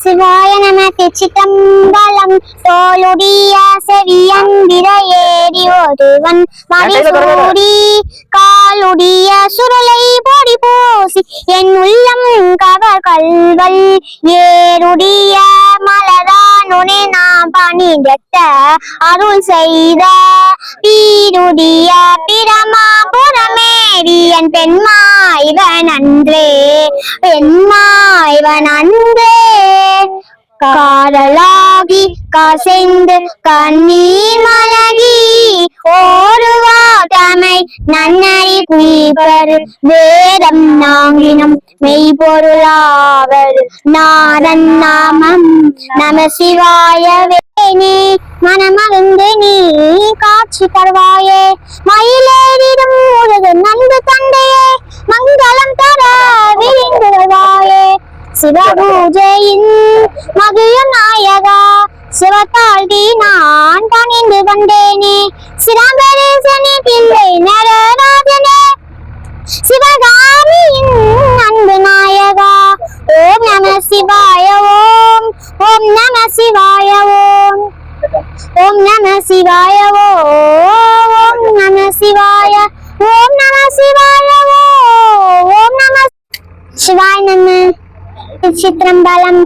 சிவாய நம திருச்சிட்டம்பலம் தோளுடைய செவியன் விரையேறி ஒருவன் மடிசூடி காலுடைய சுருளை பொடி பூசி என் உள்ளம் கவர் கல்வல். ஏருடைய மலரான் உனே நாம் பணிந்தட்ட அருள் செய்த. பீருடைய பிரமா புறமேறியன் பெண்மா இவன் அன்றே. பெண்மா இவன் அன்றே. காதலாகி கசைந்து கண்ணீர் மலகி ஓருவாதமை நன்னறி குய்பர் வேதம் நாங்கினம் மெய்பொருளாவர் நாதன் நாமம் நம சிவாய வேணி மனமருந்து நீ. காட்சி தருவாயே. மயிலே சிவபூஜையின் மகிழ நாயகா சிவத்தாழ்த்தி நான் பணிந்து கொண்டேனே. சிரம்பரேசனே பிள்ளை நரராஜனே சிவகாமியின் அன்பு நாயகா ஓம் நம சிவாய ஓம் ஓம் நம சிவாய ஓம். ஓம் நம சிவாய ஓம் நம சிவாய ஓம் நம சிவாய ஓம் நம சிவாய. நம்ம நம சித்திரம்பலம்